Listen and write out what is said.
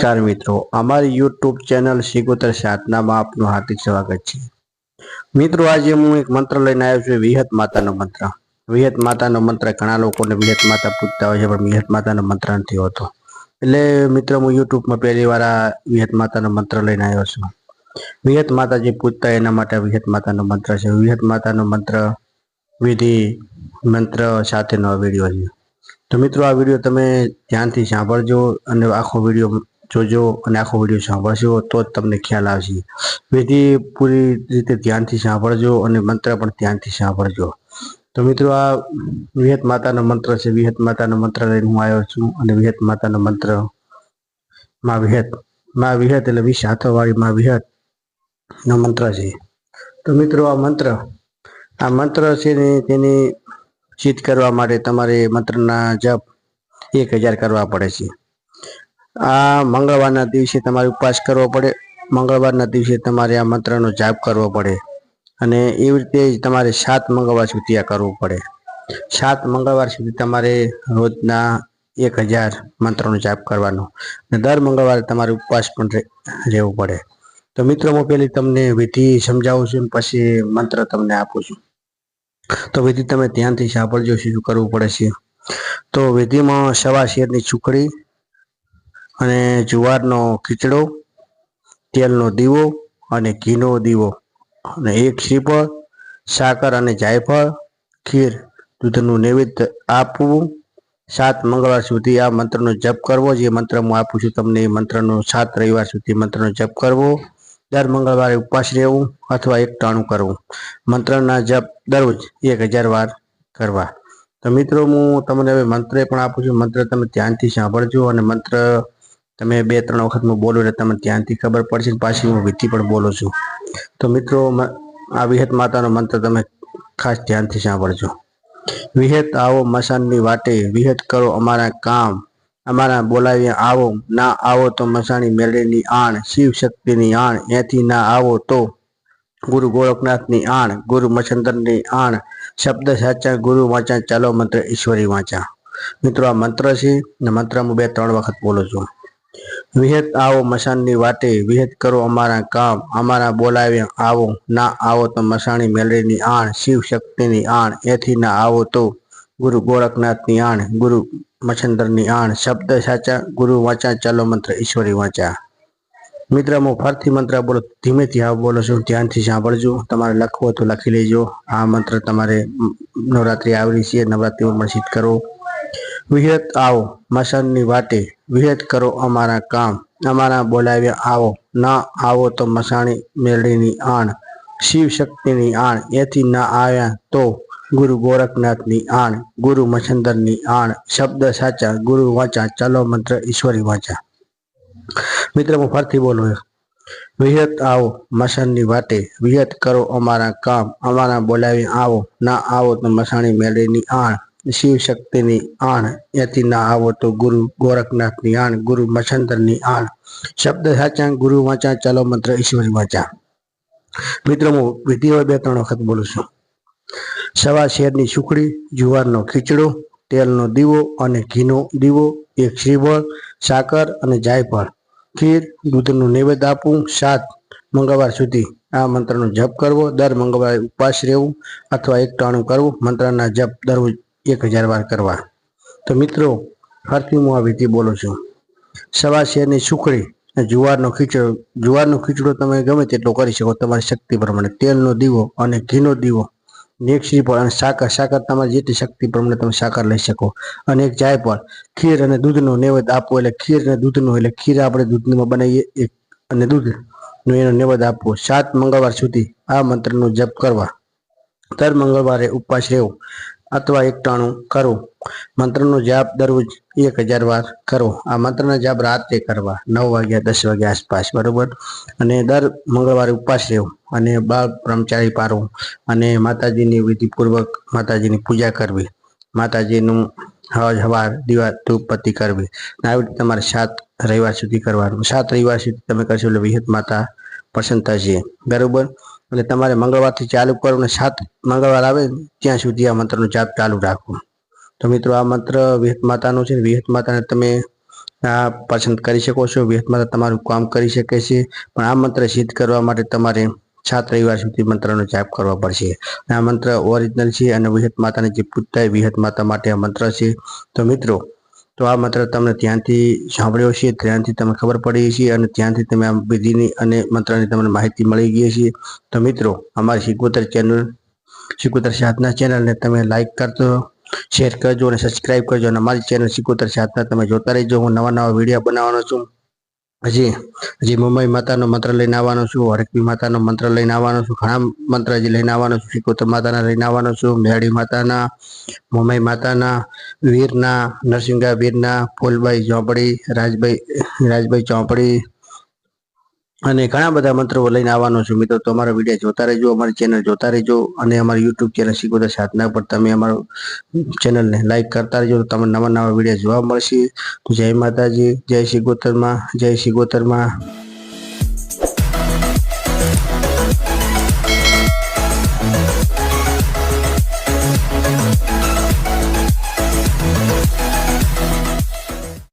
નમસ્કાર મિત્રો, અમારી યુટ્યુબ ચેનલ સિકોતર સાધનામાં આપનું હાર્દિક સ્વાગત છે. મિત્રો, આજે હું એક મંત્ર લઈને આવ્યો છું, વિહત માતાનો મંત્ર. વિહત માતાનો મંત્ર ઘણા લોકોને વિહત માતા પૂછતા હોય છે, પણ વિહત માતાનો મંત્ર નથી હોતો. એટલે મિત્રો, હું યુટ્યુબમાં પહેલી વાર આ વિહત માતાનો મંત્ર લઈને આવ્યો છું. વિહત માતા જે પૂછતા એના માટે વિહત માતાનો મંત્ર છે. વિહત માતાનો મંત્ર વિધિ, મંત્ર સાથેનો વીડિયો છે. તો મિત્રો, આ વીડિયો તમે ધ્યાનથી સાંભળજો અને આખો વીડિયો જોજો અને આખો વીડિયો સાંભળશો તો જ તમને ખ્યાલ આવશે. વિધિ પૂરી રીતે ધ્યાનથી સાંભળજો અને મંત્ર પણ ધ્યાનથી સાંભળજો. તો મિત્રો આ વિહત માતાનો મંત્ર છે. વિહત માતાનો મંત્ર લઈને હું આવ્યો છું અને વિહત માતાનો મંત્રમાં વિહતમાં વિહત એટલે વીસ હાથોવાળી માં વિહત નો મંત્ર છે. તો મિત્રો આ મંત્ર આ મંત્ર છે ને તેની સિદ્ધ કરવા માટે તમારે મંત્રના જપ એક હજાર કરવા પડે છે. આ મંગળવારના દિવસે તમારે ઉપવાસ કરવો પડે. મંગળવારના દિવસે તમારે આ મંત્રનો જાપ કરવો પડે. અને એવી રીતે તમારે સાત મંગળવાર સુધી આ કરવું પડે. સાત મંગળવાર સુધી તમારે રોજના એક હજાર મંત્રનો જાપ કરવાનો. અને દર મંગળવારે તમારે ઉપવાસ પણ રહેવું પડે. તો મિત્રો, હું પેલી તમને વિધિ સમજાવું છું પછી મંત્ર તમને આપું છું. તો વિધિ તમે ધ્યાનથી સાંભળજો, શું કરવું પડે છે. તો વિધિમાં સવા શેરની ચૂકડી અને જુવારનો ખીચડો, તેલનો દીવો અને ઘીનો દીવો અને એક શ્રીફળ, સાકર અને જાયફળ, ખીર, દૂધનું નૈવેદ્ય આપવું. સાત મંગળવાર સુધી આ મંત્રનો જપ કરવો. જે મંત્ર હું આપું છું તમને એ મંત્રનો સાત રવિવાર સુધી મંત્રનો જપ કરવો. દર મંગળવારે ઉપવાસ રહેવું અથવા એક ટાણું કરવું. મંત્રના જપ દરરોજ એક હજાર વાર કરવા. તો મિત્રો, હું તમને હવે મંત્ર પણ આપું છું. મંત્ર તમે ધ્યાનથી સાંભળજો અને મંત્ર તમે બે, ત્રણ વખત હું બોલું એટલે તમને ધ્યાનથી ખબર પડશે પાછી હું વિધિ પણ બોલું છું. તો મિત્રો આ વિહત માતાનો મંત્ર તમે ખાસ ધ્યાનથી સાંભળજો. વિહત આવો મસાનની વાટે, વિહત કરો અમારા કામ. અમારા બોલાવીએ આવો, ના આવો તો મસાણી મેળેની આણ, શિવ શક્તિની આણ, એથી ના આવો તો ગુરુ ગોરખનાથની આણ, ગુરુ મચ્છંદરની આણ, શબ્દ સાચા, ગુરુ વાંચા, ચાલો મંત્ર ઈશ્વરી વાંચા. મિત્રો, આ મંત્ર છે ને મંત્ર હું બે, ત્રણ વખત બોલું છું. વિહત આવો મશાનની વાટે, વિહત કરો અમારા કામ, અમારા બોલાવ્યા આવો, ના આવો તો મસાણી મેળવીની આણ, શિવ શક્તિની આણ, એથી ના આવો તો ગુરુ ગોરખનાથની આણ, ગુરુ મચ્છંદરની આણ, શબ્દ સાચા, ગુરુ વાંચા, ચાલો મંત્ર ઈશ્વરી વાંચા. મિત્ર, હું ફરતી મંત્ર બોલો, ધીમેથી આ બોલો છું, ધ્યાનથી સાંભળજો, તમારે લખવો તો લખી લેજો. આ મંત્ર તમારે નવરાત્રિ આવરી છે, નવરાત્રિમાં પણ સિદ્ધ કરો. વિહત આવો મસનની વાટે વિહત કરો અમારા કામ. અમારા બોલાવ્યા આવો, ના આવો તો મસાણી મેળીની આણ શિવ શક્તિની આણ, એથી ના આવ્યા તો ગુરુ ગોરખનાથની આણ, ગુરુ મચ્છંદરની આણ, શબ્દ સાચા, ગુરુ વાંચા, ચાલો મંત્ર ઈશ્વરી વાંચા. મિત્ર, હું ફરથી બોલું વિહત આવો મસાણની વાટે વિહત કરો અમારા કામ. અમારા બોલાવી આવો, ના આવો તો મસાણી મેળીની આણ શિવ શક્તિની આણ યતિ ના આવો તો ગુરુ, ગોરખનાથની આણ, ગુરુ મચ્છંદરની આણ. શબ્દ સાચા, ગુરુ વાંચા, ચાલો મંત્ર ઈશ્વરી વાંચા. મિત્રો, હું વિધિ બે ત્રણ વખત બોલું છું. સવા શેરની સુખડી, જુવારનો ખીચડો, તેલનો દીવો અને ઘીનો દીવો, એક શ્રીફળ, સાકર અને જાયફળ. ખીર, દૂધનું નૈવેદ્ય આપવું, સાત મંગળવાર સુધી આ મંત્રનો જપ કરવો, દર મંગળવારે ઉપવાસ રહેવું અથવા એક ટાણું કરવું, મંત્રના જપ દરરોજ એક હજાર વાર કરવા. તો મિત્રો, ફરતી હું આ વિધિ બોલું છું. સવા શેરની સુખડી જુવારનો ખીચડો જુવારનો ખીચડો તમે ગમે તેટલો કરી શકો, તમારી શક્તિ પ્રમાણે. તેલનો દીવો અને ઘીનો દીવો. એક પર અને સાકર સાકર તમારી જેટલી શક્તિ પ્રમાણે તમે સાકર લઈ શકો. અને એક જાયફળ ખીર અને દૂધનો નૈવેદ્ય આપવો એટલે ખીર અને દૂધનો, એટલે ખીર આપણે દૂધમાં બનાવીએ, એક અને દૂધનો એનો નૈવેદ્ય આપવો. સાત મંગળવાર સુધી આ મંત્રનો જપ કરવા. દર મંગળવારે ઉપવાસ રહેવું. અથવા એકટાણું કરો. મંત્રનો જાપ દરરોજ એક હજાર વાર કરો. આ મંત્રના જાપ રાતે કરવા. નવ વાગ્યા, દસ વાગ્યા આસપાસ, બરોબર? અને દર મંગળવારે ઉપવાસ રહેવું અને બાળ બ્રહ્મચારી પારવું અને માતાજીની વિધિપૂર્વક માતાજીની પૂજા કરવી. માતાજીનું હજ, હવાર, દીવા ધૂપપત્તિ કરવી. આવી રીતે તમારે સાત રવિવાર સુધી કરવાનું. સાત રવિવાર સુધી તમે કરશો એટલે વિહત માતા પ્રસન્ન થશે. બરોબર? એટલે તમારે મંગળવારથી ચાલુ કરવું અને સાત મંગળવાર આવે ત્યાં સુધી આ મંત્રનો જાપ ચાલુ રાખવો. તો મિત્રો આ મંત્ર વિહત માતાનો છે વિહત માતાને તમે આ પસંદ કરી શકો છો. વિહત માતા તમારું કામ કરી શકે છે. પણ આ મંત્ર સિદ્ધ કરવા માટે તમારે સાત રવિવાર સુધી મંત્રનો જાપ કરવો પડશે. આ મંત્ર ઓરિજિનલ છે અને વિહત માતાને જે પૂજતા વિહત માતા માટે આ મંત્ર છે. તો મિત્રો તો આ મંત્ર તમને ધ્યાનથી સાંભળ્યો છે ધ્યાનથી તમને ખબર પડી છે અને ધ્યાનથી તમે આ વિધિની અને મંત્રની તમને માહિતી મળી ગઈ છે તો મિત્રો, અમારી શિકોતર ચેનલ શિકોતર સાધના ચેનલને તમે લાઇક કરજો શેર કરજો અને સબસ્ક્રાઇબ કરજો અને અમારી ચેનલ શિકોતર સાધના તમે જોતા રહેજો. હું નવા નવા વીડિયો બનાવવાનો છું. હજી હજી મુંબઈ માતાનો મંત્ર લઈને આવવાનો છું હરકી માતાનો મંત્ર લઈને આવવાનો છું, ઘણા મંત્ર હજી લઈને આવવાનો છું શિકોતર માતાના લઈને આવવાનો છું મેળી માતાના, મુંબઈ માતાના, વીરના, નરસિંહા વીરના ફૂલભાઈ ચોપડી, રાજભાઈ રાજભાઈ ચોપડી અને ઘણા બધા મંત્રો લઈને આવવાનો છું. મિત્રો તો વીડિયો જોતા રહેજો, અમારી ચેનલ જોતા રહેજો અને અમારી યુટ્યુબ ચેનલ શીખવતા સાધના પર તમે અમારું ચેનલને લાઈક કરતા રહેજો, તો તમને નવા નવા વીડિયો જોવા મળશે. જય માતાજી, જય શ્રી ગોતરમાં જય શિગોતરમાં